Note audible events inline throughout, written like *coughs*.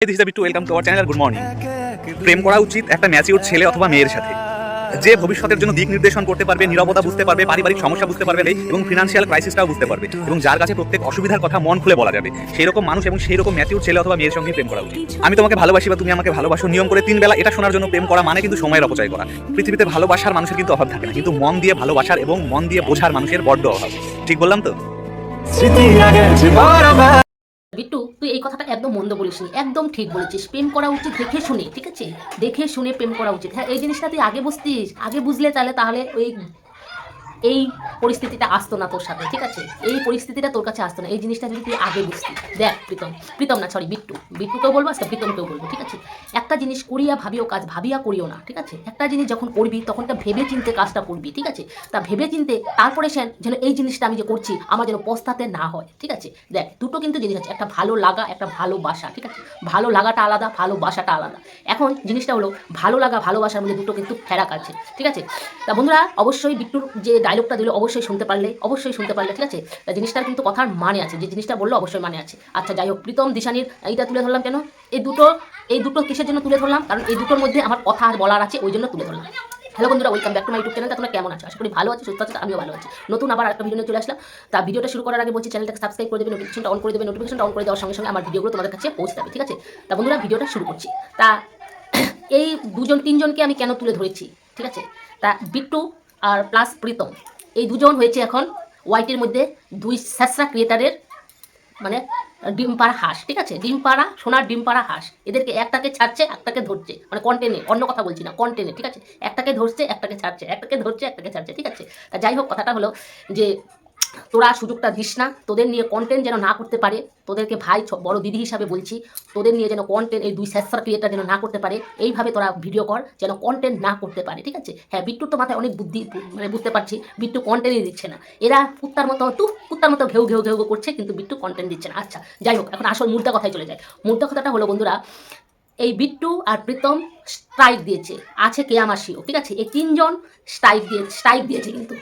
This to welcome to our channel good morning প্রেম করা উচিত একটা ম্যাচিউর ছেলে অথবা মেয়ের সাথে। যে ভবিষ্যতের জন্য দিক নির্দেশন করতে পারবে নিরাপত্তা বুঝতে পারবে পারিবারিক সমস্যা বুঝতে পারবে এবং ফিনান্সিয়াল ক্রাইসিসটাও বুঝতে পারবে এবং যার কাছে প্রত্যেক অসুবিধার কথা মন খুলে বলা যাবে। সেই রকম মানুষ এবং সেই রকম ম্যাচিউর ছেলে অথবা মেয়ের সঙ্গে প্রেম করা উচিত। আমি তোমাকে ভালোবাসি বা তুমি আমাকে ভালোবাসো নিয়ম করে তিন বেলা এটা শোনার জন্য প্রেম করা মানে কিন্তু সময়ের অপচয় করা। পৃথিবীতে ভালোবাসার মানুষের কিন্তু অভাব থাকে না কিন্তু মন দিয়ে ভালোবাসার এবং মন দিয়ে বোঝার মানুষের বড্ড অভাব। ঠিক বললাম তো? বিট্টু তুই এই কথাটা একদম মন্দ বলিসনি, একদম ঠিক বলেছিস। প্রেম করা উচিত দেখে শুনে, ঠিক আছে? দেখে শুনে প্রেম করা উচিত। হ্যাঁ এই জিনিসটা তুই আগে বুঝতিস। আগে বুঝলে তাহলে তাহলে ওই এই পরিস্থিতিটা আসতো না তোর সাথে, ঠিক আছে? এই পরিস্থিতিটা তোর কাছে আসতো না, এই জিনিসটা যদি তুই আগে বুঝতি। দেখ, প্রীতম প্রীতম না সরি বিট্টু। বিট্টুকেও বলব, আজকে প্রীতমকেও বলব, ঠিক আছে? একটা জিনিস করিয়া ভাবিও কাজ, ভাবিয়া করিও না, ঠিক আছে? একটা জিনিস যখন করবি, তখন তা ভেবে চিনতে কাজটা করবি, ঠিক আছে? তা ভেবে চিনতে তারপরে সেন যেন এই জিনিসটা আমি যে করছি, আমার যেন পস্তাতে না হয়, ঠিক আছে? দেখ, দুটো কিন্তু জিনিস আছে, একটা ভালো লাগা, একটা ভালোবাসা ঠিক আছে? ভালো লাগাটা আলাদা ভালোবাসাটা আলাদা। এখন জিনিসটা হলো, ভালো লাগা, ভালোবাসার মধ্যে দুটো কিন্তু ফেরাক আছে, ঠিক আছে? তা বন্ধুরা, অবশ্যই বিট্টুর যে ডায়লগটা দিল অবশ্যই শুনতে পারলে, অবশ্যই শুনতে পারলে, ঠিক আছে? জিনিসটার কিন্তু কথার মানে আছে, যে জিনিসটা বলল অবশ্যই মানে আছে। আচ্ছা যাই হোক, প্রীতম, দিশানির এইটা তুলে ধরলাম কেন? এই দুটো এই দুটো কিসের জন্য তুলে ধরলাম? কারণ এই দুটোর মধ্যে আমার কথা আর বলার আছে, ওই জন্য তুলে ধরলাম। হ্যালো বন্ধুরা welcome back to my YouTube channel তোমরা কেমন আছো? আশা করি ভালো আছি, সুস্থ আছো আমিও ভালো আছি। নতুন আবার একটা ভিডিও চলে আসলাম। তা ভিডিওটা শুরু করার আগে বলছি চ্যানেলটাকে সাবস্ক্রাইব করে দেবে নোটিফিকেশনটা অন করে দেবে। নোটিফিকেশনটা অন করে দেওয়ার সঙ্গে সঙ্গে আমার ভিডিওগুলো তোমাদের কাছে পৌঁছে যাবে, ঠিক আছে? তা বন্ধুরা ভিডিওটা শুরু করছি। তা, *coughs* এই দুজন, তিনজনকে আমি কেন তুলে ধরেছি, ঠিক আছে? তা, বিট্টু আর প্লাস প্রীতম। এই দুজন হয়েছে এখন ওয়াইটির মধ্যে দুই স্যাসরা ক্রিয়েটারের মানে ডিম পাড়া হাঁস, ঠিক আছে? ডিম পাড়া সোনার ডিম পাড়া হাঁস। এদেরকে একটাকে ছাড়ছে, একটাকে ধরছে। মানে কন্টেনে অন্য কথা বলছি না কন্টেনে ঠিক আছে? একটাকে ধরছে, একটাকে ছাড়ছে, একটাকে ধরছে, একটাকে ছাড়ছে, ঠিক আছে? তা যাই হোক, কথাটা হলো যে তোরা সুযোগটা দিস না। তোদের নিয়ে কন্টেন্ট যেন না করতে পারে, তোদেরকে ভাই বড় দিদি হিসাবে বলছি, তোদের নিয়ে যেন কন্টেন্ট এই দুই স্যাসরা ক্রিয়েটার যেন না করতে পারে, এইভাবে তোরা ভিডিও কর, যেন কন্টেন্ট না করতে পারে, ঠিক আছে? হ্যাঁ বিট্টুর তো মাথায় অনেক বুদ্ধি মানে বুঝতে পারছি, বিট্টু কন্টেন্টই দিচ্ছে না। এরা কুত্তার মতো তু কুত্তার মতো ঘেউ ঘেউ ঘেউ করছে, কিন্তু বিট্টু কন্টেন্ট দিচ্ছে না। আচ্ছা যাই হোক, এখন আসল মুদ্রা কথায় চলে যায় মুদ্রা কথাটা হলো, বন্ধুরা, এই বিট্টু আর প্রীতম স্ট্রাইক দিয়েছে। আছে কেয়ামাসিও ঠিক আছে? এই তিনজন স্ট্রাইক দিয়ে স্ট্রাইক দিয়েছে কিন্তু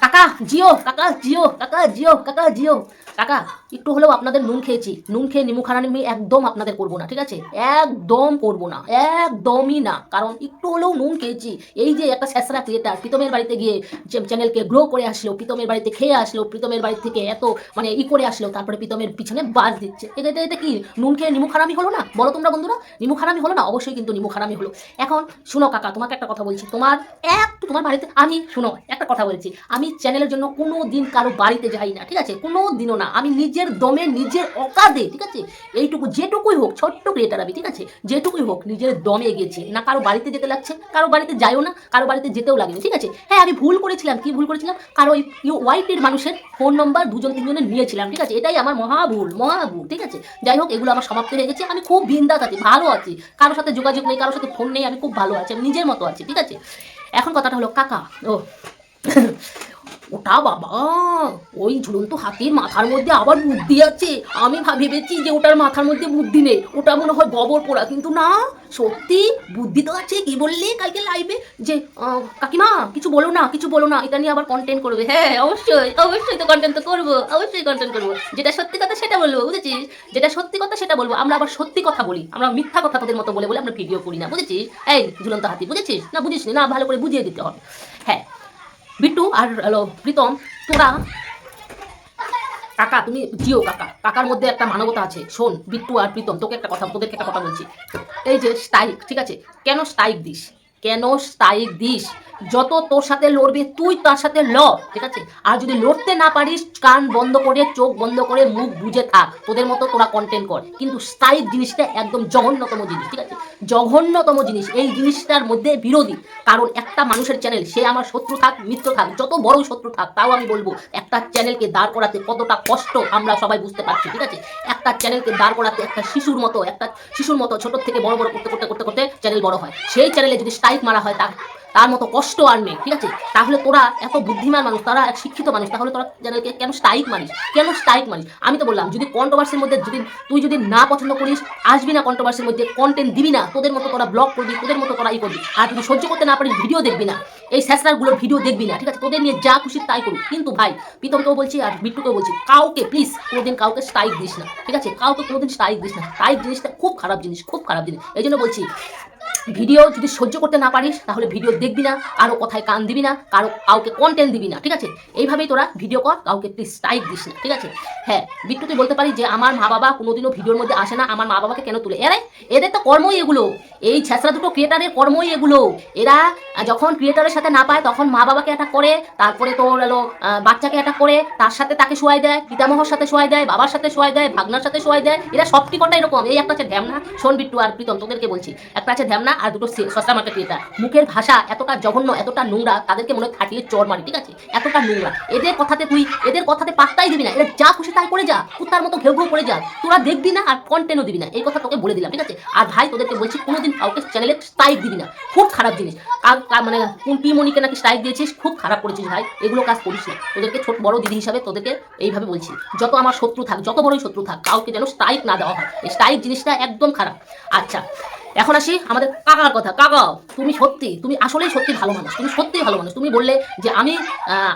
কাকা, জিও কাকা জিও কাকা জিও কাকা জিও। কাকা, একটু হলেও আপনাদের নুন খেয়েছি। নুন খেয়ে নিমু খারানি একদম আপনাদের করব না, ঠিক আছে? একদম করব না, একদমই না। কারণ একটু হলেও নুন খেয়েছি। এই যে একটা স্যাসরা ক্রিয়েটার প্রীতমের বাড়িতে গিয়ে চ্যানেলকে গ্রো করে আসলো, প্রীতমের বাড়িতে খেয়ে আসলো, প্রীতমের বাড়ি থেকে এত মানে ই করে আসলো, তারপরে প্রীতমের পিছনে বাজ দিচ্ছে। এটা, এটা- কি? নুন খেয়ে নিমু খারামি হলো না? বলো তোমরা বন্ধুরা, নিমু খারামি হলো না? অবশ্যই কিন্তু নিমু খারামি হলো। এখন, শুনো কাকা, তোমাকে একটা কথা বলছি। তোমার একটু তোমার বাড়িতে, আমি, শুনো, একটা কথা বলছি। আমি চ্যানেলের জন্য কোনো দিন কারও বাড়িতে যাই না, ঠিক আছে? কোনো দিনও না। আমি নিজের দমে, নিজের অকাদে ঠিক আছে? এইটুকু যেটুকুই হোক, ছোট্ট ক্রিয়েটার আমি, ঠিক আছে? যেটুকুই হোক, নিজের দমে গেছি। না কারও বাড়িতে যেতে লাগছে, কারও বাড়িতে যাইও না, কারও বাড়িতে যেতেও লাগেনি ঠিক আছে? হ্যাঁ আমি ভুল করেছিলাম, কি ভুল করেছিলাম? কারও ওই ওয়াইটের মানুষের ফোন নম্বর দুজন তিনজনের নিয়েছিলাম, ঠিক আছে? এটাই আমার মহা ভুল মহা ভুল ঠিক আছে? যাই হোক, এগুলো আমার সমাপ্ত হয়ে গেছে। আমি খুব বিন্দাস আছি, ভালো আছি। কারোর সাথে যোগাযোগ নেই কারোর সাথে ফোন নেই, আমি খুব ভালো আছি, আমি নিজের মতো আছি, ঠিক আছে? এখন কথাটা হলো কাকা, ও। ওটা বাবা, ওই ঝুলন্ত হাতির মাথার মধ্যে আবার বুদ্ধি আছে। আমি ভাব- ভেবেছি যে ওটার মাথার মধ্যে বুদ্ধি নেই। ওটা মনে হয় গবর পোড়া। কিন্তু না, সত্যি বুদ্ধি তো আছে। কি বললে কালকে লাইভে যে কাকিমা, কিছু বলো না, কিছু বলো না। এটা নিয়ে আবার কন্টেন্ট করবে। হ্যাঁ অবশ্যই অবশ্যই তো কন্টেন্ট তো করব। অবশ্যই কন্টেন্ট করব। যেটা সত্যি কথা সেটা বলব, বুঝেছিস? যেটা সত্যি কথা সেটা বলব। আমরা আবার সত্যি কথা বলি। আমরা মিথ্যা কথা তাদের মতো বলে বলে আমরা ভিডিও করি না, বুঝেছিস? এই ঝুলন্ত হাতি, বুঝেছিস? না বুঝিস না, ভালো করে বুঝিয়ে দিতে হবে। হ্যাঁ বিট্টু আর হলো প্রীতম, তোরা? কাকা, তুমি জিও, কাকা। কাকার মধ্যে একটা মানবতা আছে। শোন, বিট্টু আর প্রীতম, তোকে একটা কথা, তোদেরকে একটা কথা বলছি। এই যে স্টাইক ঠিক আছে? কেন স্টাইক দিস? কেন স্ট্রাইক দিস? যত তোর সাথে লড়বে, তুই তার সাথে লড় ঠিক আছে? আর যদি লড়তে না পারিস, কান বন্ধ করে, চোখ বন্ধ করে, মুখ বুঝে থাক। তোদের মতো তোরা কন্টেন্ট কর। কিন্তু স্থায়ী জিনিসটা একদম জঘন্যতম জিনিস, ঠিক আছে? জঘন্যতম জিনিস। এই জিনিসটার মধ্যে বিরোধী। কারণ একটা মানুষের চ্যানেল সে আমার শত্রু থাক, মিত্র থাক, যত বড় শত্রু থাক, তাও আমি বলব, একটা চ্যানেলকে দাঁড় করাতে কতটা কষ্ট আমরা সবাই বুঝতে পারছি, ঠিক আছে? একটা চ্যানেলকে দাঁড় করাতে একটা শিশুর মতো, একটা শিশুর মতো ছোট থেকে বড় বড় করতে করতে করতে করতে চ্যানেল বড় হয়। সেই চ্যানেলে যদি স্ট্রাইক মারা হয়, তার তার মতো কষ্ট আর নেই, ঠিক আছে? তাহলে তোরা এত বুদ্ধিমান মানুষ, তারা এক শিক্ষিত মানুষ, তাহলে তোরা চ্যানেলকে কেন স্ট্রাইক মারিস? কেন স্ট্রাইক মারিস? আমি তো বললাম, যদি কন্ট্রোভার্সির মধ্যে যদি, তুই যদি না পছন্দ করিস, আসবি না কন্ট্রোভার্সির মধ্যে কন্টেন্ট দিবি না, তোদের মতো তোরা ব্লগ করবি, তোদের মতো তোরা ই করবি। আর যদি সহ্য করতে না পারিস ভিডিও দেখবি না। এই স্যাসরারগুলোর ভিডিও দেখবি না, ঠিক আছে? তোদের নিয়ে যা খুশি তাই করবি কিন্তু ভাই, প্রীতমকেও বলছি আর বিট্টুকেও বলছি, কাউকে প্লিজ কোনোদিন কাউকে স্ট্রাইক দিস না, ঠিক আছে? কাউকে কোনোদিন স্ট্রাইক দিস না। স্ট্রাইক জিনিসটা খুব খারাপ জিনিস, খুব খারাপ জিনিস। এই জন্য বলছি ভিডিও যদি সহ্য করতে না পারিস, তাহলে ভিডিও দেখবি না, কারও কথায় কান দিবি না, কারও, কাউকে কন্টেন্ট দিবি না, ঠিক আছে? এইভাবেই তোরা ভিডিও কর, কাউকে প্লিজ স্ট্রাইক দিস না, ঠিক আছে? হ্যাঁ বিট্টু, তুই বলতে পারি যে আমার মা বাবা কোনোদিনও ভিডিওর মধ্যে আসে না, আমার মা বাবাকে কেন তুলে? এরাই, এদের তো কর্মই এগুলো। এই ছেঁচড়া দুটো ক্রিয়েটারের কর্মই এগুলো। এরা যখন ক্রিয়েটারের সাথে না পায়, তখন মা বাবাকে অ্যাটাক করে, তারপরে তোর এলো বাচ্চাকে অ্যাটাক করে, তার সাথে তাকে শোয়াই দেয়, পিতামহর সাথে শোয়াই দেয়, বাবার সাথে শোয়াই দেয়, ভাগনার সাথে শোয়াই দেয়, এরা সবটি কটা এরকম। এই একটা আছে ঢ্যামনা শোন বিট্টু আর প্রীতম, তোদেরকে বলছি, একটা আছে ঢ্যামনা আর দুটো সস্তা মার্কেট ক্রিয়েটার মুখের ভাষা এতটা জঘন্য, এতটা নোংরা, তাদেরকে মনে খাটিয়ে চর মারি, ঠিক আছে? এতটা নোংরা। এদের কথাতে তুই এদের কথাতে পাত্তাই দিবি না। এরা যা খুশি তাই করে যা। কুত্তার মতো ঘেউ ঘেউ করে যা। তোরা দেখবি না আর কন্টেন্টও দিবি না। এই কথা তোকে বলে দিলাম, ঠিক আছে? আর ভাই, তোদেরকে বলছি কোনোদিন কাউকে চ্যানেলে স্ট্রাইক দিবি না। খুব খারাপ জিনিস। মানে কোন মনিকে নাকি স্ট্রাইক দিয়েছিস? খুব খারাপ করেছিস ভাই। এগুলো কাজ করিস না। তোদেরকে ছোট বড় দিদি হিসাবে তোদেরকে এইভাবে বলছি। যত আমার শত্রু থাক, যত বড়ই শত্রু থাক, কাউকে যেন স্ট্রাইক না দেওয়া হয়। এই স্ট্রাইক জিনিসটা একদম খারাপ। আচ্ছা এখন আসি আমাদের কাকার কথা। কাকা, তুমি সত্যি, তুমি আসলেই সত্যি ভালো মানুষ। তুমি সত্যিই ভালো মানুষ। তুমি বললে যে আমি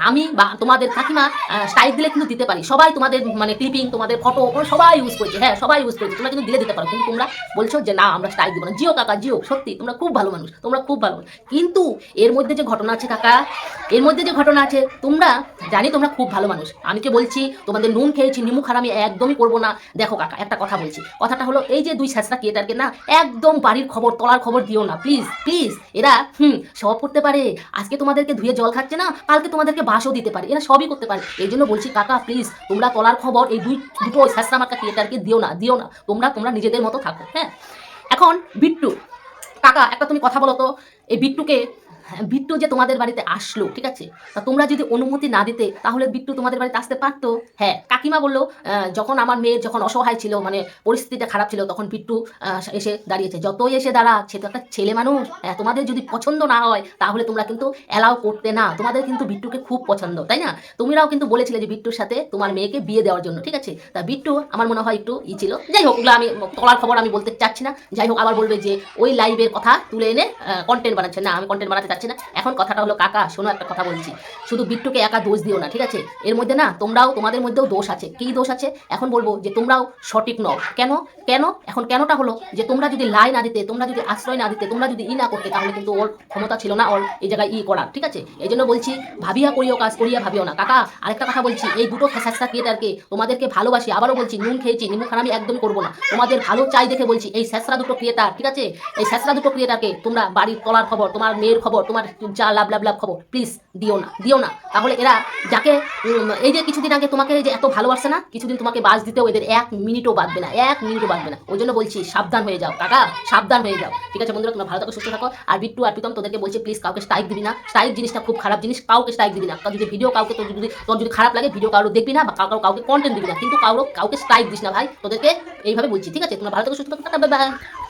আমি বা তোমাদের কাকিমা স্টাইল দিলে কিন্তু দিতে পারি। সবাই তোমাদের মানে ক্লিপিং তোমাদের ফটো সবাই ইউজ করছে। হ্যাঁ সবাই ইউজ করছে। তোমরা কিন্তু দিলে দিতে পারো। কিন্তু তোমরা বলছো যে না, আমরা স্টাইল দিব না। জিও কাকা, জিও, সত্যি, তোমরা খুব ভালো মানুষ। তোমরা খুব ভালো মানুষ। কিন্তু এর মধ্যে যে ঘটনা আছে কাকা, এর মধ্যে যে ঘটনা আছে, তোমরা জানি তোমরা খুব ভালো মানুষ। আমি যে বলছি, তোমাদের নুন খেয়েছি, নিমু খারাপ আমি একদমই করব না। দেখো কাকা, একটা কথা বলছি। কথাটা হলো, এই যে দুই স্যাঁচরা ক্রিয়েটারকে না, একদম বাড়ির খবর, তলার খবর দিও না। প্লিজ প্লিজ এরা, হুম, সব করতে পারে। আজকে তোমাদেরকে ধুয়ে জল খাচ্ছে না, কালকে তোমাদেরকে বাসও দিতে পারে। এরা সবই করতে পারে। এই জন্য বলছি, কাকা প্লিজ তোমরা তলার খবর, এই দুই, দুটো স্যাঁচরা মার্কা ক্রিয়েটারকে দিও না দিও না। তোমরা তোমরা নিজেদের মতো থাকো হ্যাঁ? এখন বিট্টু, কাকা, একটা তুমি কথা বলো তো। এই বিট্টুকে বিট্টু যে তোমাদের বাড়িতে আসলো, ঠিক আছে? তা তোমরা যদি অনুমতি না দিতে, তাহলে বিট্টু তোমাদের বাড়িতে আসতে পারতো। হ্যাঁ কাকিমা বলল যখন আমার মেয়ের যখন অসহায় ছিল মানে পরিস্থিতিটা খারাপ ছিল, তখন বিট্টু এসে দাঁড়িয়েছে। যতই এসে দাঁড়াক, সে তো একটা ছেলে মানুষ। হ্যাঁ তোমাদের যদি পছন্দ না হয়, তাহলে তোমরা কিন্তু অ্যালাউ করতে না। তোমাদের কিন্তু বিট্টুকে খুব পছন্দ, তাই না? তোমরাও কিন্তু বলেছিলে যে বিট্টুর সাথে তোমার মেয়েকে বিয়ে দেওয়ার জন্য, ঠিক আছে? তা বিট্টু, আমার মনে হয় একটু ই ছিল। যাই হোক, ওগুলো আমি তলার খবর আমি বলতে চাচ্ছি না। যাই হোক, আবার বলবে যে, ওই লাইভের কথা তুলে এনে কন্টেন্ট বানাচ্ছে। না, আমি কন্টেন্ট বানাতে চাচ্ছি না। এখন কথাটা হলো, কাকা, শোনো একটা কথা বলছি। শুধু বিট্টুকে একা দোষ দিও না, ঠিক আছে? এর মধ্যে না, তোমরাও তোমাদের মধ্যেও দোষ আছে। কী দোষ আছে? এখন বলব যে, তোমরাও সঠিক নও। কেন? কেন? এখন কেনটা হলো যে, তোমরা যদি লাই না দিতে, তোমরা যদি আশ্রয় না দিতে, তোমরা যদি ই না করতে, তাহলে কিন্তু ওর ক্ষমতা ছিল না ওর এই জায়গায় ই করার, ঠিক আছে? এই জন্য বলছি, ভাবিয়া করিও কাজ, করিয়া ভাবিও না। কাকা, আরেকটা কথা বলছি, এই দুটো ফ্যাসাস্তা ক্রিয়েটারকে তোমাদেরকে ভালোবাসি, আবারও বলছি, নুন খেয়েছি নিমু খান আমি একদমই করব না। তোমাদের ভালো চাই দেখে বলছি, এই স্যাসরা দুটো ক্রিয়েটার ঠিক আছে? এই স্যাসরা দুটো ক্রিয়েটারকে তোমরা বাড়ির তলার খবর, তোমার মেয়ের খবর তোমার যা লাভ লাভ লাভ খবর প্লিজ দিও না দিও না। তাহলে এরা যাকে এই যে কিছুদিন আগে তোমাকে যে এত ভালোবাসে না, কিছুদিন তোমাকে বাস দিতেও এদের এক মিনিটও বাঁধবে না, এক মিনিটও বাঁধবে না। ওই জন্য বলছি, সাবধান হয়ে যাও, কাকা, সাবধান হয়ে যাও। ঠিক আছে বন্ধুরা, তোমরা ভালো থাকো, সুস্থ থাকো। আর বিট্টু আর প্রীতম, তোদেরকে বলছি প্লিজ কাউকে স্ট্রাইক দিবি না। স্ট্রাইক জিনিসটা খুব খারাপ জিনিস, কাউকে স্ট্রাইক দিবি না। কারণ যদি ভিডিও কাউকে, তোর যদি তোর যদি খারাপ লাগে ভিডিও কারও দেখবি না বা কাউকে কাউকে কন্টেন্ট দিবি না। কিন্তু কারও কাউকে স্ট্রাইক দিস না ভাই, তোদেরকে এইভাবে বলছি, ঠিক আছে? তোমরা ভালো থাকো, সুস্থ থাকো bye।